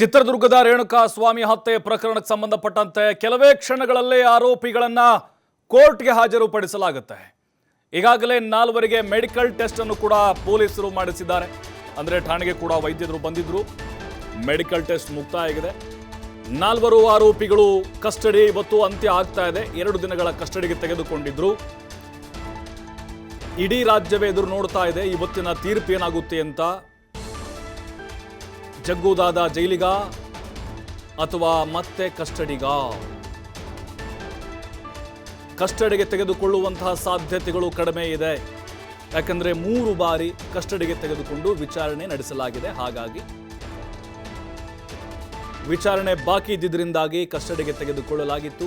ಚಿತ್ರದುರ್ಗದ ರೇಣುಕಾ ಸ್ವಾಮಿ ಹತ್ಯೆ ಪ್ರಕರಣಕ್ಕೆ ಸಂಬಂಧಪಟ್ಟಂತೆ ಕೆಲವೇ ಕ್ಷಣಗಳಲ್ಲೇ ಆರೋಪಿಗಳನ್ನ ಕೋರ್ಟ್ಗೆ ಹಾಜರುಪಡಿಸಲಾಗುತ್ತೆ. ಈಗಾಗಲೇ ನಾಲ್ವರಿಗೆ ಮೆಡಿಕಲ್ ಟೆಸ್ಟ್ ಅನ್ನು ಕೂಡ ಪೊಲೀಸರು ಮಾಡಿಸಿದ್ದಾರೆ. ಅಂದ್ರೆ ಠಾಣೆಗೆ ಕೂಡ ವೈದ್ಯರು ಬಂದಿದ್ರು. ಮೆಡಿಕಲ್ ಟೆಸ್ಟ್ ಮುಕ್ತಾಯ ಆಗಿದೆ ನಾಲ್ವರು ಆರೋಪಿಗಳು ಕಸ್ಟಡಿ ಇವತ್ತು ಅಂತ್ಯ ಆಗ್ತಾ ಇದೆ. ಎರಡು ದಿನಗಳ ಕಸ್ಟಡಿಗೆ ತೆಗೆದುಕೊಂಡಿದ್ರು. ಇಡೀ ರಾಜ್ಯವೇ ಎದುರು ನೋಡ್ತಾ ಇದೆ. ಇವತ್ತಿನ ತೀರ್ಪು ಏನಾಗುತ್ತೆ ಅಂತ ಜಗ್ಗುದಾದ ಜೈಲಿಗ ಅಥವಾ ಮತ್ತೆ ಕಸ್ಟಡಿಗ? ಕಸ್ಟಡಿಗೆ ತೆಗೆದುಕೊಳ್ಳುವಂತಹ ಸಾಧ್ಯತೆಗಳು ಕಡಿಮೆ ಇದೆ. ಯಾಕಂದ್ರೆ ಮೂರು ಬಾರಿ ಕಸ್ಟಡಿಗೆ ತೆಗೆದುಕೊಂಡು ವಿಚಾರಣೆ ನಡೆಸಲಾಗಿದೆ. ಹಾಗಾಗಿ ವಿಚಾರಣೆ ಬಾಕಿ ಇದ್ದಿದ್ದರಿಂದಾಗಿ ಕಸ್ಟಡಿಗೆ ತೆಗೆದುಕೊಳ್ಳಲಾಗಿತ್ತು.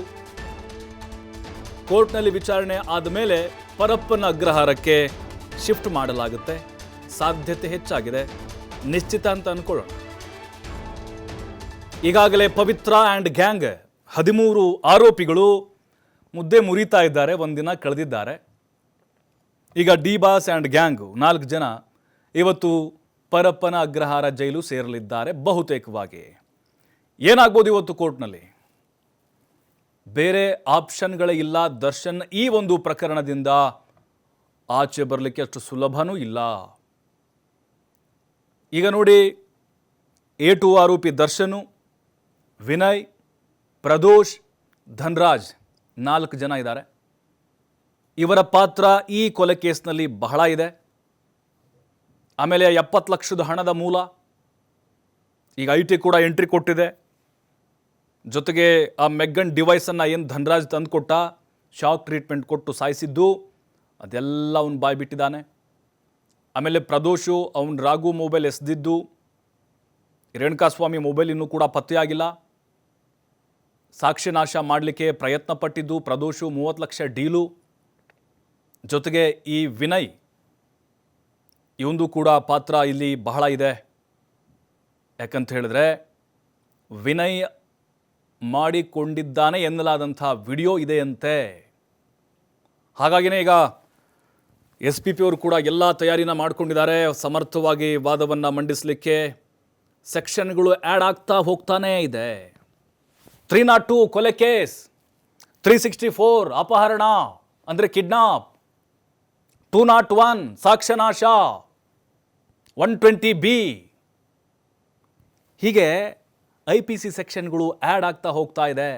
ಕೋರ್ಟ್ನಲ್ಲಿ ವಿಚಾರಣೆ ಆದ ಮೇಲೆ ಪರಪ್ಪನ ಅಗ್ರಹಾರಕ್ಕೆ ಶಿಫ್ಟ್ ಮಾಡಲಾಗುತ್ತೆ. ಸಾಧ್ಯತೆ ಹೆಚ್ಚಾಗಿದೆ. ನಿಶ್ಚಿತ ಅಂತ ಅನ್ಕೊಳ್ಳೋಣ. ಈಗಾಗಲೇ ಪವಿತ್ರ ಆ್ಯಂಡ್ ಗ್ಯಾಂಗ್ ಹದಿಮೂರು ಆರೋಪಿಗಳು ಮುದ್ದೆ ಮುರಿತಾ ಇದ್ದಾರೆ, ಒಂದಿನ ಕಳೆದಿದ್ದಾರೆ. ಈಗ ಡಿ ಬಾಸ್ ಆ್ಯಂಡ್ ಗ್ಯಾಂಗ್ ನಾಲ್ಕು ಜನ ಇವತ್ತು ಪರಪ್ಪನ ಅಗ್ರಹಾರ ಜೈಲು ಸೇರಲಿದ್ದಾರೆ ಬಹುತೇಕವಾಗಿ. ಏನಾಗ್ಬೋದು ಇವತ್ತು ಕೋರ್ಟ್ನಲ್ಲಿ? ಬೇರೆ ಆಪ್ಷನ್ಗಳೇ ಇಲ್ಲ, ದರ್ಶನ್ ಈ ಒಂದು ಪ್ರಕರಣದಿಂದ ಆಚೆ ಬರಲಿಕ್ಕೆ ಅಷ್ಟು ಸುಲಭನೂ ಇಲ್ಲ. ಈಗ ನೋಡಿ ಎ ಟು ಆರೋಪಿ ದರ್ಶನು ವಿನಯ್, ಪ್ರದೋಷ್, ಧನ್ರಾಜ್ ನಾಲ್ಕು ಜನ ಇದ್ದಾರೆ. ಇವರ ಪಾತ್ರ ಈ ಕೊಲೆ ಕೇಸ್ನಲ್ಲಿ ಬಹಳ ಇದೆ. ಆಮೇಲೆ ಎಪ್ಪತ್ತು ಲಕ್ಷದ ಹಣದ ಮೂಲ. ಈಗ ಐ ಟಿ ಕೂಡ ಎಂಟ್ರಿ ಕೊಟ್ಟಿದೆ. ಜೊತೆಗೆ ಆ ಮೆಗ್ಗನ್ ಡಿವೈಸನ್ನು ಏನು ಧನ್ರಾಜ್ ತಂದುಕೊಟ್ಟ, ಶಾಕ್ ಟ್ರೀಟ್ಮೆಂಟ್ ಕೊಟ್ಟು ಸಾಯಿಸಿದ್ದು, ಅದೆಲ್ಲ ಅವನು ಬಾಯಿ ಬಿಟ್ಟಿದ್ದಾನೆ. ಆಮೇಲೆ ಪ್ರದೋಷು, ಅವನು ರಾಘು ಮೊಬೈಲ್ ಎಸೆದಿದ್ದು, ರೇಣುಕಾಸ್ವಾಮಿ ಮೊಬೈಲ್ ಇನ್ನೂ ಕೂಡ ಪತ್ತೆಯಾಗಿಲ್ಲ. ಸಾಕ್ಷಿ ನಾಶ ಮಾಡಲಿಕ್ಕೆ ಪ್ರಯತ್ನ ಪಟ್ಟಿದ್ದು ಪ್ರದೋಷು ಮೂವತ್ತು ಲಕ್ಷ ಡೀಲು. ಜೊತೆಗೆ ಈ ವಿನಯ್, ಇವಂದು ಕೂಡ ಪಾತ್ರ ಇಲ್ಲಿ ಬಹಳ ಇದೆ. ಯಾಕಂತ ಹೇಳಿದ್ರೆ, ವಿನಯ್ ಮಾಡಿಕೊಂಡಿದ್ದಾನೆ ಎನ್ನಲಾದಂಥ ವಿಡಿಯೋ ಇದೆಯಂತೆ. ಹಾಗಾಗಿನೇ ಈಗ ಎಸ್ ಪಿ ಪಿ ಅವರು ಕೂಡ ಎಲ್ಲ ತಯಾರಿನ ಮಾಡ್ಕೊಂಡಿದ್ದಾರೆ. ಸಮರ್ಥವಾಗಿ ವಾದವನ್ನು ಮಂಡಿಸಲಿಕ್ಕೆ ಸೆಕ್ಷನ್ಗಳು ಆ್ಯಡ್ ಆಗ್ತಾ ಹೋಗ್ತಾನೇ ಇದೆ. ತ್ರೀ ನಾಟ್ ಟು ಕೊಲೆ ಕೇಸ್. ತ್ರೀ ಸಿಕ್ಸ್ಟಿ ಫೋರ್ ಅಪಹರಣ, ಅಂದರೆ kidnap. Two not one ಸಾಕ್ಷ್ಯನಾಶ. One twenty B. ಹೀಗೆ ಐ ಪಿ ಸಿ ಸೆಕ್ಷನ್ಗಳು ಆ್ಯಡ್ ಆಗ್ತಾ ಹೋಗ್ತಾ ಇದೆ.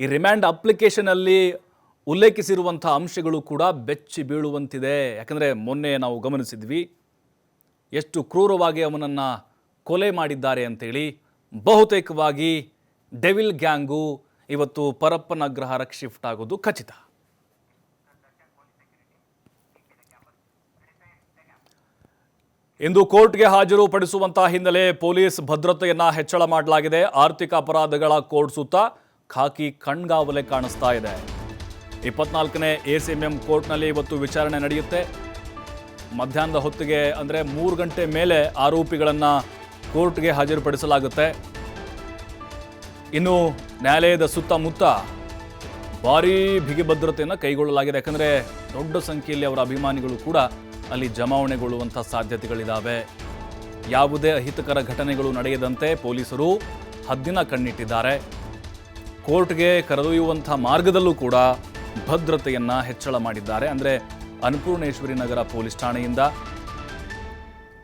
ಈ ರಿಮ್ಯಾಂಡ್ ಅಪ್ಲಿಕೇಶನಲ್ಲಿ ಉಲ್ಲೇಖಿಸಿರುವಂಥ ಅಂಶಗಳು ಕೂಡ ಬೆಚ್ಚಿ ಬೀಳುವಂತಿದೆ. ಯಾಕಂದರೆ ಮೊನ್ನೆ ನಾವು ಗಮನಿಸಿದ್ವಿ, ಎಷ್ಟು ಕ್ರೂರವಾಗಿ ಅವನನ್ನು ಕೊಲೆ ಮಾಡಿದ್ದಾರೆ ಅಂತೇಳಿ. ಬಹುತೇಕವಾಗಿ ಡೆವಿಲ್ ಗ್ಯಾಂಗು ಇವತ್ತು ಪರಪ್ಪನ ಅಗ್ರಹಾರಕ್ಕೆ ಶಿಫ್ಟ್ ಆಗೋದು ಖಚಿತ. ಇಂದು ಕೋರ್ಟ್ಗೆ ಹಾಜರು ಪಡಿಸುವಂತಹ ಹಿನ್ನೆಲೆ ಪೊಲೀಸ್ ಭದ್ರತೆಯನ್ನ ಹೆಚ್ಚಳ ಮಾಡಲಾಗಿದೆ. ಆರ್ಥಿಕ ಅಪರಾಧಗಳ ಕೋರ್ಟ್ ಸುತ್ತ ಖಾಕಿ ಕಣ್ಗಾವಲೆ ಕಾಣಿಸ್ತಾ ಇದೆ. ಇಪ್ಪತ್ನಾಲ್ಕನೇ ಎ ಸಿ ಎಂ ಕೋರ್ಟ್ನಲ್ಲಿ ಇವತ್ತು ವಿಚಾರಣೆ ನಡೆಯುತ್ತೆ. ಮಧ್ಯಾಹ್ನದ ಹೊತ್ತಿಗೆ ಅಂದರೆ ಮೂರು ಗಂಟೆ ಮೇಲೆ ಆರೋಪಿಗಳನ್ನು ಕೋರ್ಟ್ಗೆ ಹಾಜರುಪಡಿಸಲಾಗುತ್ತೆ. ಇನ್ನು ನ್ಯಾಯಾಲಯದ ಸುತ್ತಮುತ್ತ ಭಾರೀ ಬಿಗಿ ಭದ್ರತೆಯನ್ನು ಕೈಗೊಳ್ಳಲಾಗಿದೆ. ಯಾಕಂದರೆ ದೊಡ್ಡ ಸಂಖ್ಯೆಯಲ್ಲಿ ಅವರ ಅಭಿಮಾನಿಗಳು ಕೂಡ ಅಲ್ಲಿ ಜಮಾವಣೆಗೊಳ್ಳುವಂಥ ಸಾಧ್ಯತೆಗಳಿದ್ದಾವೆ ಯಾವುದೇ ಅಹಿತಕರ ಘಟನೆಗಳು ನಡೆಯದಂತೆ ಪೊಲೀಸರು ಹದ್ದಿನ ಕಣ್ಣಿಟ್ಟಿದ್ದಾರೆ. ಕೋರ್ಟ್ಗೆ ಕರೆದೊಯ್ಯುವಂಥ ಮಾರ್ಗದಲ್ಲೂ ಕೂಡ ಭದ್ರತೆಯನ್ನು ಹೆಚ್ಚಳ ಮಾಡಿದ್ದಾರೆ. ಅಂದರೆ ಅನ್ನಪೂರ್ಣೇಶ್ವರಿ ನಗರ ಪೊಲೀಸ್ ಠಾಣೆಯಿಂದ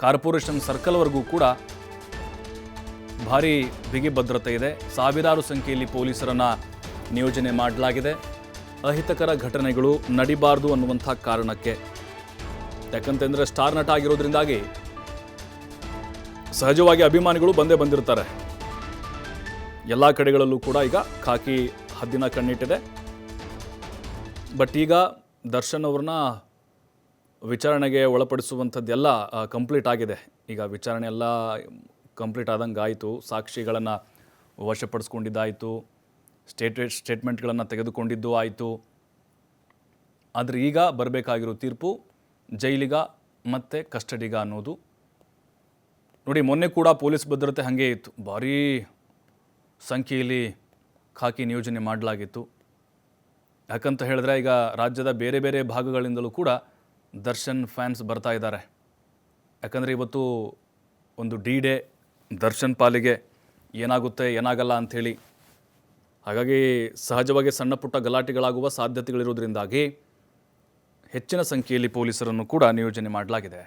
ಕಾರ್ಪೊರೇಷನ್ ಸರ್ಕಲ್ವರೆಗೂ ಕೂಡ ಭಾರಿ ಬಿಗಿ ಭದ್ರತೆ ಇದೆ. ಸಾವಿರಾರು ಸಂಖ್ಯೆಯಲ್ಲಿ ಪೊಲೀಸರನ್ನು ನಿಯೋಜನೆ ಮಾಡಲಾಗಿದೆ. ಅಹಿತಕರ ಘಟನೆಗಳು ನಡಿಬಾರದು ಅನ್ನುವಂಥ ಕಾರಣಕ್ಕೆ. ಯಾಕಂತಂದರೆ ಸ್ಟಾರ್ ನಟ ಆಗಿರೋದ್ರಿಂದಾಗಿ ಸಹಜವಾಗಿ ಅಭಿಮಾನಿಗಳು ಬಂದೇ ಬಂದಿರ್ತಾರೆ. ಎಲ್ಲ ಕಡೆಗಳಲ್ಲೂ ಕೂಡ ಈಗ ಖಾಕಿ ಹದ್ದಿನ ಕಣ್ಣಿಟ್ಟಿದೆ. ಬಟ್ ಈಗ ದರ್ಶನ್ ಅವ್ರನ್ನ ವಿಚಾರಣೆಗೆ ಒಳಪಡಿಸುವಂಥದ್ದೆಲ್ಲ ಕಂಪ್ಲೀಟ್ ಆಗಿದೆ. ಈಗ ವಿಚಾರಣೆ ಎಲ್ಲ ಕಂಪ್ಲೀಟ್ ಆದಂಗೆ ಆಯಿತು ಸಾಕ್ಷಿಗಳನ್ನು ವಶಪಡಿಸ್ಕೊಂಡಿದ್ದಾಯಿತು. ಸ್ಟೇಟ್ ಸ್ಟೇಟ್ಮೆಂಟ್ಗಳನ್ನು ತೆಗೆದುಕೊಂಡಿದ್ದು ಆಯಿತು. ಆದರೆ ಈಗ ಬರಬೇಕಾಗಿರೋ ತೀರ್ಪು ಜೈಲಿಗ ಮತ್ತು ಕಸ್ಟಡಿಗ ಅನ್ನೋದು. ನೋಡಿ, ಮೊನ್ನೆ ಕೂಡ ಪೊಲೀಸ್ ಭದ್ರತೆ ಹಾಗೆ ಇತ್ತು. ಭಾರೀ ಸಂಖ್ಯೆಯಲ್ಲಿ ಖಾಕಿ ನಿಯೋಜನೆ ಮಾಡಲಾಗಿತ್ತು. ಯಾಕಂತ ಹೇಳಿದ್ರೆ ಈಗ ರಾಜ್ಯದ ಬೇರೆ ಬೇರೆ ಭಾಗಗಳಿಂದಲೂ ಕೂಡ ದರ್ಶನ್ ಫ್ಯಾನ್ಸ್ ಬರ್ತಾ ಇದ್ದಾರೆ. ಯಾಕಂದರೆ ಇವತ್ತು ಒಂದು ಡಿ ಡೇ ದರ್ಶನ್ ಪಾಲಿಗೆ ಏನಾಗುತ್ತೆ, ಏನಾಗಲ್ಲ ಅಂಥೇಳಿ. ಹಾಗಾಗಿ ಸಹಜವಾಗಿ ಸಣ್ಣ ಪುಟ್ಟ ಗಲಾಟೆಗಳಾಗುವ ಸಾಧ್ಯತೆಗಳಿರುವುದರಿಂದಾಗಿ ಹೆಚ್ಚಿನ ಸಂಖ್ಯೆಯಲ್ಲಿ ಪೊಲೀಸರನ್ನು ಕೂಡ ನಿಯೋಜನೆ ಮಾಡಲಾಗಿದೆ.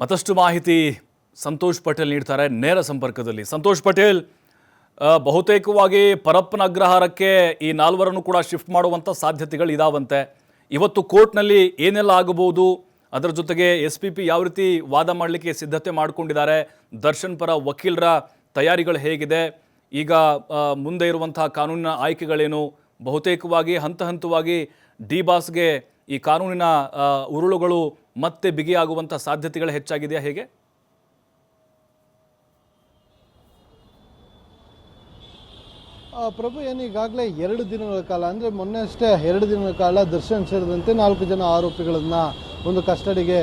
ಮತ್ತಷ್ಟು ಮಾಹಿತಿ ಸಂತೋಷ್ ಪಟೇಲ್ ನೀಡ್ತಾರೆ ನೇರ ಸಂಪರ್ಕದಲ್ಲಿ. ಸಂತೋಷ್ ಪಟೇಲ್ ಬಹುತೇಕವಾಗಿ ಪರಪ್ಪನ ಅಗ್ರಹಾರಕ್ಕೆ ಈ ನಾಲ್ವರನ್ನು ಕೂಡ ಶಿಫ್ಟ್ ಮಾಡುವಂಥ ಸಾಧ್ಯತೆಗಳು ಇದಾವಂತೆ. ಇವತ್ತು ಕೋರ್ಟ್ನಲ್ಲಿ ಏನೆಲ್ಲ ಆಗಬಹುದು, ಅದರ ಜೊತೆಗೆ ಎಸ್ ಪಿ ಪಿ ಯಾವ ರೀತಿ ವಾದ ಮಾಡಲಿಕ್ಕೆ ಸಿದ್ಧತೆ ಮಾಡಿಕೊಂಡಿದ್ದಾರೆ, ದರ್ಶನ್ ಪರ ವಕೀಲರ ತಯಾರಿಗಳು ಹೇಗಿದೆ, ಈಗ ಮುಂದೆ ಇರುವಂತಹ ಕಾನೂನಿನ ಆಯ್ಕೆಗಳೇನು, ಬಹುತೇಕವಾಗಿ ಹಂತ ಹಂತವಾಗಿ ಡಿ ಬಾಸ್ಗೆ ಈ ಕಾನೂನಿನ ಉರುಳುಗಳು ಮತ್ತೆ ಬಿಗಿಯಾಗುವಂಥ ಸಾಧ್ಯತೆಗಳು ಹೆಚ್ಚಾಗಿದೆಯಾ ಹೇಗೆ? ಪ್ರಭು, ಏನು ಈಗಾಗಲೇ ಎರಡು ದಿನಗಳ ಕಾಲ, ಅಂದರೆ ಮೊನ್ನೆ ಅಷ್ಟೇ ಎರಡು ದಿನಗಳ ಕಾಲ ದರ್ಶನ್ ಸೇರಿದಂತೆ ನಾಲ್ಕು ಜನ ಆರೋಪಿಗಳನ್ನು ಒಂದು ಕಸ್ಟಡಿಗೆ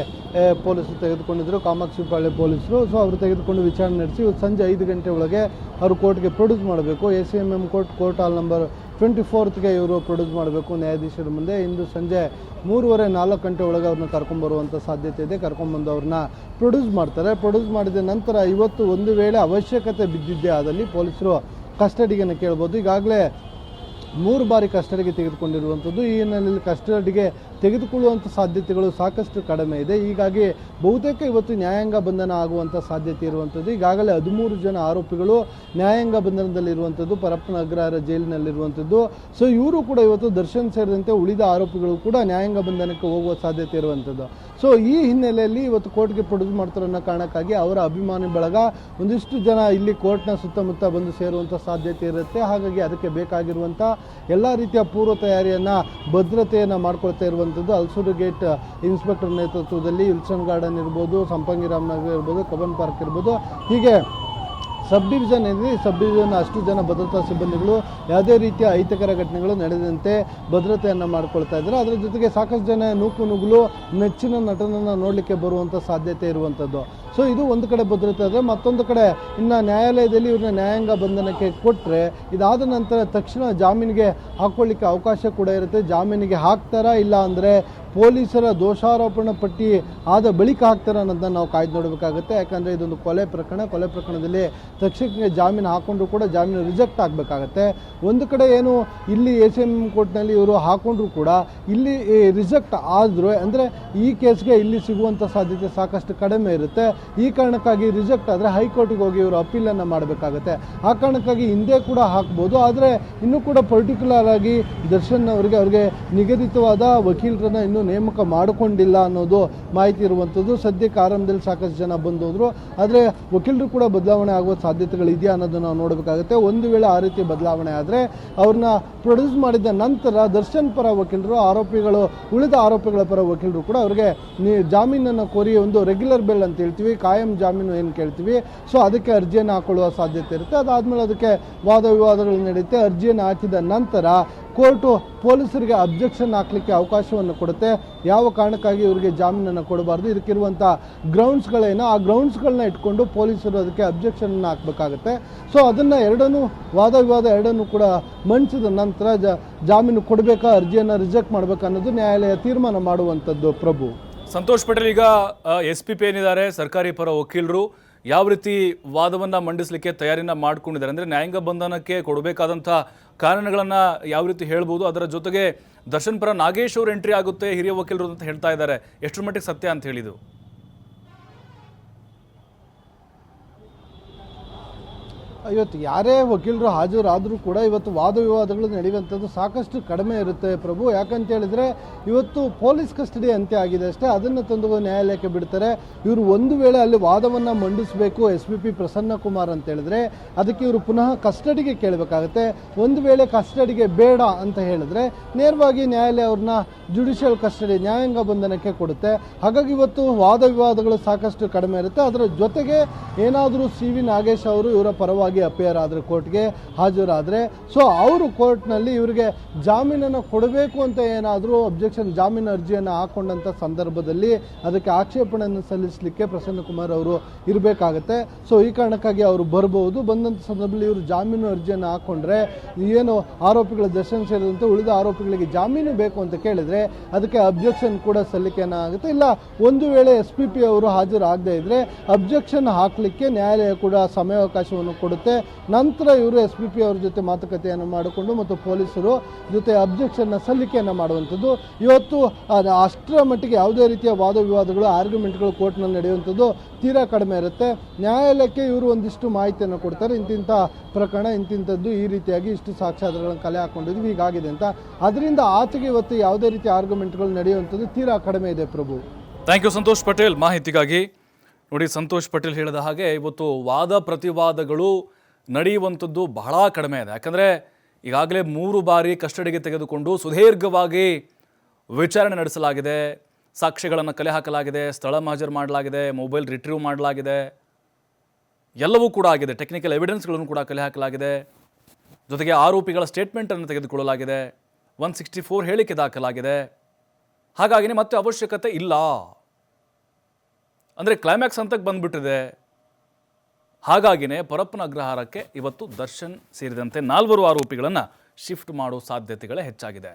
ಪೊಲೀಸರು ತೆಗೆದುಕೊಂಡಿದ್ದರು ಕಾಮಾಕ್ಷಿಪಾಳ್ಯ ಪೊಲೀಸರು. ಸೊ ಅವರು ತೆಗೆದುಕೊಂಡು ವಿಚಾರಣೆ ನಡೆಸಿ ಇವತ್ತು ಸಂಜೆ ಐದು ಗಂಟೆ ಒಳಗೆ ಅವರು ಕೋರ್ಟ್ಗೆ ಪ್ರೊಡ್ಯೂಸ್ ಮಾಡಬೇಕು. A C M M court court hall number twenty ಫೋರ್ತ್ಗೆ ಇವರು ಪ್ರೊಡ್ಯೂಸ್ ಮಾಡಬೇಕು ನ್ಯಾಯಾಧೀಶರ ಮುಂದೆ. ಇಂದು ಸಂಜೆ ಮೂರುವರೆ ನಾಲ್ಕು ಗಂಟೆ ಒಳಗೆ ಅವ್ರನ್ನ ಕರ್ಕೊಂಬರುವಂಥ ಸಾಧ್ಯತೆ ಇದೆ. ಕರ್ಕೊಂಬಂದು ಅವ್ರನ್ನ ಪ್ರೊಡ್ಯೂಸ್ ಮಾಡ್ತಾರೆ. ಪ್ರೊಡ್ಯೂಸ್ ಮಾಡಿದ ನಂತರ ಇವತ್ತು ಒಂದು ವೇಳೆ ಅವಶ್ಯಕತೆ ಬಿದ್ದಿದ್ದೇ ಆದಲ್ಲಿ ಪೊಲೀಸರು ಕಸ್ಟಡಿಯನ್ನು ಕೇಳ್ಬೋದು. ಈಗಾಗಲೇ ಮೂರು ಬಾರಿ ಕಸ್ಟಡಿಗೆ ತೆಗೆದುಕೊಂಡಿರುವಂಥದ್ದು, ಈ ಹಿನ್ನೆಲೆಯಲ್ಲಿ ಕಸ್ಟಡಿಗೆ ತೆಗೆದುಕೊಳ್ಳುವಂಥ ಸಾಧ್ಯತೆಗಳು ಸಾಕಷ್ಟು ಕಡಿಮೆ ಇದೆ. ಹೀಗಾಗಿ ಬಹುತೇಕ ಇವತ್ತು ನ್ಯಾಯಾಂಗ ಬಂಧನ ಆಗುವಂಥ ಸಾಧ್ಯತೆ ಇರುವಂಥದ್ದು. ಈಗಾಗಲೇ ಹದಿಮೂರು ಜನ ಆರೋಪಿಗಳು ನ್ಯಾಯಾಂಗ ಬಂಧನದಲ್ಲಿರುವಂಥದ್ದು, ಪರಪ್ಪನ ಅಗ್ರಹಾರ ಜೈಲಿನಲ್ಲಿರುವಂಥದ್ದು. ಸೊ ಇವರು ಕೂಡ ಇವತ್ತು ದರ್ಶನ್ ಸೇರಿದಂತೆ ಉಳಿದ ಆರೋಪಿಗಳು ಕೂಡ ನ್ಯಾಯಾಂಗ ಬಂಧನಕ್ಕೆ ಹೋಗುವ ಸಾಧ್ಯತೆ ಇರುವಂಥದ್ದು. ಸೊ ಈ ಹಿನ್ನೆಲೆಯಲ್ಲಿ ಇವತ್ತು ಕೋರ್ಟ್ಗೆ ಪ್ರೊಡ್ಯೂಸ್ ಮಾಡ್ತಾರೆ ಅನ್ನೋ ಕಾರಣಕ್ಕಾಗಿ ಅವರ ಅಭಿಮಾನಿ ಬಳಗ ಒಂದಿಷ್ಟು ಜನ ಇಲ್ಲಿ ಕೋರ್ಟ್ನ ಸುತ್ತಮುತ್ತ ಬಂದು ಸೇರುವಂಥ ಸಾಧ್ಯತೆ ಇರುತ್ತೆ. ಹಾಗಾಗಿ ಅದಕ್ಕೆ ಬೇಕಾಗಿರುವಂಥ ಎಲ್ಲ ರೀತಿಯ ಪೂರ್ವ ತಯಾರಿಯನ್ನು, ಭದ್ರತೆಯನ್ನು ಮಾಡ್ಕೊಳ್ತಾ ಇರುವಂಥದ್ದು ಹಲ್ಸೂರು ಗೇಟ್ ಇನ್ಸ್ಪೆಕ್ಟರ್ ನೇತೃತ್ವದಲ್ಲಿ, ವಿಲ್ಸನ್ ಗಾರ್ಡನ್ ಇರ್ಬೋದು, ಸಂಪಂಗಿ ರಾಮನಗರ ಇರ್ಬೋದು ಕಬ್ಬನ್ ಪಾರ್ಕ್ ಇರ್ಬೋದು. ಹೀಗೆ ಸಬ್ ಡಿವಿಷನ್ ಏನಿದೆ ಸಬ್ ಡಿವಿಷನ್ ಅಷ್ಟು ಜನ ಭದ್ರತಾ ಸಿಬ್ಬಂದಿಗಳು ಯಾವುದೇ ರೀತಿಯ ಅಹಿತಕರ ಘಟನೆಗಳು ನಡೆದಂತೆ ಭದ್ರತೆಯನ್ನು ಮಾಡ್ಕೊಳ್ತಾ ಇದ್ದಾರೆ. ಅದರ ಜೊತೆಗೆ ಸಾಕಷ್ಟು ಜನ ನೂಕು ನುಗ್ಗಲು ನೆಚ್ಚಿನ ನಟನನ್ನು ನೋಡಲಿಕ್ಕೆ ಬರುವಂಥ ಸಾಧ್ಯತೆ ಇರುವಂಥದ್ದು ಸೊ ಇದು ಒಂದು ಕಡೆ ಭದ್ರತೆ ಆದರೆ ಮತ್ತೊಂದು ಕಡೆ ಇನ್ನು ನ್ಯಾಯಾಲಯದಲ್ಲಿ ಇವ್ರನ್ನ ನ್ಯಾಯಾಂಗ ಬಂಧನಕ್ಕೆ ಕೊಟ್ಟರೆ ಇದಾದ ನಂತರ ತಕ್ಷಣ ಜಾಮೀನಿಗೆ ಹಾಕ್ಕೊಳ್ಳಿಕ್ಕೆ ಅವಕಾಶ ಕೂಡ ಇರುತ್ತೆ. ಜಾಮೀನಿಗೆ ಹಾಕ್ತಾರಾ ಇಲ್ಲ ಅಂದರೆ ಪೊಲೀಸರ ದೋಷಾರೋಪಣ ಪಟ್ಟಿ ಆದ ಬಳಿಕ ಹಾಕ್ತಾರೆ ಅನ್ನೋದನ್ನ ನಾವು ಕಾಯ್ದು ನೋಡಬೇಕಾಗುತ್ತೆ. ಯಾಕಂದರೆ ಇದೊಂದು ಕೊಲೆ ಪ್ರಕರಣ. ಕೊಲೆ ಪ್ರಕರಣದಲ್ಲಿ ತಕ್ಷಣಕ್ಕೆ ಜಾಮೀನು ಹಾಕೊಂಡ್ರು ಕೂಡ ಜಾಮೀನು ರಿಜೆಕ್ಟ್ ಆಗಬೇಕಾಗತ್ತೆ. ಒಂದು ಕಡೆ ಏನು ಇಲ್ಲಿ ಎ ಸಿ ಎಂ ಕೋರ್ಟ್ನಲ್ಲಿ ಇವರು ಹಾಕೊಂಡ್ರು ಕೂಡ ಇಲ್ಲಿ ರಿಜೆಕ್ಟ್ ಆದರೂ ಅಂದರೆ ಈ ಕೇಸ್ಗೆ ಇಲ್ಲಿ ಸಿಗುವಂಥ ಸಾಧ್ಯತೆ ಸಾಕಷ್ಟು ಕಡಿಮೆ ಇರುತ್ತೆ. ಈ ಕಾರಣಕ್ಕಾಗಿ ರಿಜೆಕ್ಟ್ ಆದರೆ ಹೈಕೋರ್ಟಿಗೆ ಹೋಗಿ ಇವರು ಅಪೀಲನ್ನು ಮಾಡಬೇಕಾಗತ್ತೆ. ಆ ಕಾರಣಕ್ಕಾಗಿ ಹಿಂದೆ ಕೂಡ ಹಾಕ್ಬೋದು. ಆದರೆ ಇನ್ನೂ ಕೂಡ ಪರ್ಟಿಕ್ಯುಲರ್ ಆಗಿ ದರ್ಶನ್ ಅವರಿಗೆ, ಅವ್ರಿಗೆ ನಿಗದಿತವಾದ ವಕೀಲರನ್ನ ಇನ್ನೂ ನೇಮಕ ಮಾಡಿಕೊಂಡಿಲ್ಲ ಅನ್ನೋದು ಮಾಹಿತಿ ಇರುವಂಥದ್ದು. ಸದ್ಯಕ್ಕೆ ಆರಂಭದಲ್ಲಿ ಸಾಕಷ್ಟು ಜನ ಬಂದೋದ್ರು. ಆದರೆ ವಕೀಲರು ಕೂಡ ಬದಲಾವಣೆ ಆಗುವ ಸಾಧ್ಯತೆಗಳು ಅನ್ನೋದು ನಾವು ನೋಡಬೇಕಾಗುತ್ತೆ. ಒಂದು ವೇಳೆ ಆ ರೀತಿ ಬದಲಾವಣೆ ಆದರೆ ಅವ್ರನ್ನ ಪ್ರೊಡ್ಯೂಸ್ ಮಾಡಿದ ನಂತರ ದರ್ಶನ್ ಪರ ವಕೀಲರು, ಆರೋಪಿಗಳು, ಉಳಿದ ಆರೋಪಿಗಳ ಪರ ವಕೀಲರು ಕೂಡ ಅವರಿಗೆ ಜಾಮೀನನ್ನು ಕೋರಿ ಒಂದು ರೆಗ್ಯುಲರ್ ಬೆಲ್ ಅಂತ ಹೇಳ್ತೀವಿ. ಕಾಯಂ ಜಾಮೀನು ಏನು ಕೇಳ್ತೀವಿ. ಸೊ ಅದಕ್ಕೆ ಅರ್ಜಿಯನ್ನು ಹಾಕೊಳ್ಳುವ ಸಾಧ್ಯತೆ ಇರುತ್ತೆ. ಅದಾದಮೇಲೆ ಅದಕ್ಕೆ ವಾದ ವಿವಾದಗಳು ನಡೆಯುತ್ತೆ. ಅರ್ಜಿಯನ್ನು ಹಾಕಿದ ನಂತರ ಕೋರ್ಟು ಪೊಲೀಸರಿಗೆ ಅಬ್ಜೆಕ್ಷನ್ ಹಾಕಲಿಕ್ಕೆ ಅವಕಾಶವನ್ನು ಕೊಡುತ್ತೆ. ಯಾವ ಕಾರಣಕ್ಕಾಗಿ ಇವರಿಗೆ ಜಾಮೀನನ್ನು ಕೊಡಬಾರ್ದು? ಇದಕ್ಕಿರುವಂಥ ಗ್ರೌಂಡ್ಸ್ಗಳೇನೋ ಆ ಗ್ರೌಂಡ್ಸ್ಗಳನ್ನ ಇಟ್ಕೊಂಡು ಪೊಲೀಸರು ಅದಕ್ಕೆ ಅಬ್ಜೆಕ್ಷನ್ ಹಾಕಬೇಕಾಗುತ್ತೆ. ಸೊ ಅದನ್ನು ಎರಡನ್ನೂ, ವಾದ ವಿವಾದ ಎರಡನ್ನೂ ಕೂಡ ಮಂಡಿಸಿದ ನಂತರ ಜಾಮೀನು ಕೊಡಬೇಕಾ, ಅರ್ಜಿಯನ್ನು ರಿಜೆಕ್ಟ್ ಅನ್ನೋದು ನ್ಯಾಯಾಲಯ ತೀರ್ಮಾನ ಮಾಡುವಂಥದ್ದು ಪ್ರಭು. ಸಂತೋಷ್ ಪಟೇಲ್, ಈಗ ಎಸ್ ಪಿ ಪಿ ಏನಿದ್ದಾರೆ? ಸರ್ಕಾರಿ ಪರ ವಕೀಲರು ಯಾವ ರೀತಿ ವಾದವನ್ನು ಮಂಡಿಸಲಿಕ್ಕೆ ತಯಾರಿನ ಮಾಡ್ಕೊಂಡಿದ್ದಾರೆ? ಅಂದರೆ ನ್ಯಾಯಾಂಗ ಬಂಧನಕ್ಕೆ ಕೊಡಬೇಕಾದಂಥ ಕಾರಣಗಳನ್ನು ಯಾವ ರೀತಿ ಹೇಳ್ಬೋದು? ಅದರ ಜೊತೆಗೆ ದರ್ಶನ್ ಪರ ನಾಗೇಶ್ ಅವರು ಎಂಟ್ರಿ ಆಗುತ್ತೆ, ಹಿರಿಯ ವಕೀಲರು ಅಂತ ಹೇಳ್ತಾ ಇದ್ದಾರೆ. ಎಷ್ಟರ ಮಟ್ಟಿಗೆ ಸತ್ಯ ಅಂತ ಹೇಳಿದ್ದು? ಇವತ್ತು ಯಾರೇ ವಕೀಲರು ಹಾಜರಾದರೂ ಕೂಡ ಇವತ್ತು ವಾದ ವಿವಾದಗಳು ನಡೆಯುವಂಥದ್ದು ಸಾಕಷ್ಟು ಕಡಿಮೆ ಇರುತ್ತೆ ಪ್ರಭು. ಯಾಕಂತ ಹೇಳಿದ್ರೆ ಇವತ್ತು ಪೊಲೀಸ್ ಕಸ್ಟಡಿ ಅಂತೆ ಆಗಿದೆ ಅಷ್ಟೇ. ಅದನ್ನು ತಂದು ನ್ಯಾಯಾಲಯಕ್ಕೆ ಬಿಡ್ತಾರೆ. ಇವರು ಒಂದು ವೇಳೆ ಅಲ್ಲಿ ವಾದವನ್ನು ಮಂಡಿಸಬೇಕು S P P Prasanna Kumar ಅಂತ ಹೇಳಿದ್ರೆ, ಅದಕ್ಕೆ ಇವರು ಪುನಃ ಕಸ್ಟಡಿಗೆ ಕೇಳಬೇಕಾಗುತ್ತೆ. ಒಂದು ವೇಳೆ ಕಸ್ಟಡಿಗೆ ಬೇಡ ಅಂತ ಹೇಳಿದ್ರೆ ನೇರವಾಗಿ ನ್ಯಾಯಾಲಯ ಅವ್ರನ್ನ ಜುಡಿಷಿಯಲ್ ಕಸ್ಟಡಿ, ನ್ಯಾಯಾಂಗ ಬಂಧನಕ್ಕೆ ಕೊಡುತ್ತೆ. ಹಾಗಾಗಿ ಇವತ್ತು ವಾದ ವಿವಾದಗಳು ಸಾಕಷ್ಟು ಕಡಿಮೆ ಇರುತ್ತೆ. ಅದರ ಜೊತೆಗೆ ಏನಾದರೂ ಸಿ ವಿ ನಾಗೇಶ್ ಅವರು ಇವರ ಪರವಾಗಿ ನೇರವಾಗಿ ಅಪಿಯರ್ ಆದರೆ ಕೋರ್ಟ್ಗೆ ಹಾಜರಾದರೆ. ಸೊ ಅವರು ಕೋರ್ಟ್ನಲ್ಲಿ ಇವರಿಗೆ ಜಾಮೀನನ್ನು ಕೊಡಬೇಕು ಅಂತ ಏನಾದರೂ ಅಬ್ಜೆಕ್ಷನ್ ಜಾಮೀನು ಅರ್ಜಿಯನ್ನು ಹಾಕೊಂಡಂಥ ಸಂದರ್ಭದಲ್ಲಿ ಅದಕ್ಕೆ ಆಕ್ಷೇಪಣೆಯನ್ನು ಸಲ್ಲಿಸಲಿಕ್ಕೆ ಪ್ರಸನ್ನ ಕುಮಾರ್ ಅವರು ಇರಬೇಕಾಗತ್ತೆ. ಸೊ ಈ ಕಾರಣಕ್ಕಾಗಿ ಅವರು ಬರಬಹುದು ಬಂದಂಥ ಸಂದರ್ಭದಲ್ಲಿ ಇವರು ಜಾಮೀನು ಅರ್ಜಿಯನ್ನು ಹಾಕೊಂಡ್ರೆ ಏನು ಆರೋಪಿಗಳ ದರ್ಶನ ಸೇರಿದಂತೆ ಉಳಿದ ಆರೋಪಿಗಳಿಗೆ ಜಾಮೀನು ಬೇಕು ಅಂತ ಕೇಳಿದರೆ ಅದಕ್ಕೆ ಅಬ್ಜೆಕ್ಷನ್ ಕೂಡ ಸಲ್ಲಿಕೆಯನ್ನು ಆಗುತ್ತೆ. ಇಲ್ಲ, ಒಂದು ವೇಳೆ ಎಸ್ ಪಿ ಪಿ ಅವರು ಹಾಜರಾಗದೇ ಇದ್ರೆ ಅಬ್ಜೆಕ್ಷನ್ ಹಾಕಲಿಕ್ಕೆ ನ್ಯಾಯಾಲಯ ಕೂಡ ಸಮಯಾವಕಾಶವನ್ನು ಕೊಡುತ್ತೆ ನಂತರ ಇವರು ಎಸ್ ಪಿ ಪಿ ಅವ್ರ ಜೊತೆ ಮಾತುಕತೆಯನ್ನು ಮಾಡಿಕೊಂಡು ಮತ್ತು ಪೊಲೀಸರು ಜೊತೆ ಅಬ್ಜೆಕ್ಷನ್ನ ಸಲ್ಲಿಕೆಯನ್ನು ಮಾಡುವಂಥದ್ದು. ಇವತ್ತು ಅಷ್ಟರ ಮಟ್ಟಿಗೆ ಯಾವುದೇ ರೀತಿಯ ವಾದ ವಿವಾದಗಳು, ಆರ್ಗ್ಯುಮೆಂಟ್ಗಳು ಕೋರ್ಟ್ನಲ್ಲಿ ನಡೆಯುವಂಥದ್ದು ತೀರಾ ಕಡಿಮೆ ಇರುತ್ತೆ. ನ್ಯಾಯಾಲಯಕ್ಕೆ ಇವರು ಒಂದಿಷ್ಟು ಮಾಹಿತಿಯನ್ನು ಕೊಡ್ತಾರೆ. ಇಂತಿಂಥ ಪ್ರಕರಣ, ಇಂತಿಂಥದ್ದು ಈ ರೀತಿಯಾಗಿ ಇಷ್ಟು ಸಾಕ್ಷ್ಯಾಧಾರಗಳನ್ನು ಕಲೆ ಹಾಕೊಂಡಿದ್ವಿ ಹೀಗಾಗಿದೆ ಅಂತ. ಅದರಿಂದ ಆಚೆಗೆ ಇವತ್ತು ಯಾವುದೇ ರೀತಿಯ ಆರ್ಗ್ಯುಮೆಂಟ್ಗಳು ನಡೆಯುವಂಥದ್ದು ತೀರಾ ಕಡಿಮೆ ಇದೆ ಪ್ರಭು. ಥ್ಯಾಂಕ್ ಯು ಸಂತೋಷ್ ಪಟೇಲ್ ಮಾಹಿತಿಗಾಗಿ ನೋಡಿ, ಸಂತೋಷ್ ಪಟೇಲ್ ಹೇಳಿದ ಹಾಗೆ ಇವತ್ತು ವಾದ ಪ್ರತಿವಾದಗಳು ನಡೆಯುವಂಥದ್ದು ಬಹಳ ಕಡಿಮೆ ಇದೆ. ಯಾಕಂದರೆ ಈಗಾಗಲೇ ಮೂರು ಬಾರಿ ಕಸ್ಟಡಿಗೆ ತೆಗೆದುಕೊಂಡು ಸುದೀರ್ಘವಾಗಿ ವಿಚಾರಣೆ ನಡೆಸಲಾಗಿದೆ. ಸಾಕ್ಷ್ಯಗಳನ್ನು ಕಲೆ ಹಾಕಲಾಗಿದೆ, ಸ್ಥಳ ಮಾಜರ್ ಮಾಡಲಾಗಿದೆ, ಮೊಬೈಲ್ ರಿಟ್ರೀವ್ ಮಾಡಲಾಗಿದೆ. ಎಲ್ಲವೂ ಕೂಡ ಆಗಿದೆ. ಟೆಕ್ನಿಕಲ್ ಎವಿಡೆನ್ಸ್ಗಳನ್ನು ಕೂಡ ಕಲೆ ಹಾಕಲಾಗಿದೆ. ಜೊತೆಗೆ ಆರೋಪಿಗಳ ಸ್ಟೇಟ್ಮೆಂಟನ್ನು ತೆಗೆದುಕೊಳ್ಳಲಾಗಿದೆ. ಒನ್ ಸಿಕ್ಸ್ಟಿ ಫೋರ್ ಹೇಳಿಕೆ ದಾಖಲಾಗಿದೆ. ಹಾಗಾಗಿನೇ ಮತ್ತೆ ಅವಶ್ಯಕತೆ ಇಲ್ಲ. ಅಂದರೆ ಕ್ಲೈಮ್ಯಾಕ್ಸ್ ಹಂತಕ್ಕೆ ಬಂದ್ಬಿಟ್ಟಿದೆ. ಹಾಗಾಗಿನೇ ಪರಪ್ಪನ ಅಗ್ರಹಾರಕ್ಕೆ ಇವತ್ತು ದರ್ಶನ್ ಸೇರಿದಂತೆ ನಾಲ್ವರು ಆರೋಪಿಗಳನ್ನು ಶಿಫ್ಟ್ ಮಾಡೋ ಸಾಧ್ಯತೆಗಳೇ ಹೆಚ್ಚಾಗಿದೆ.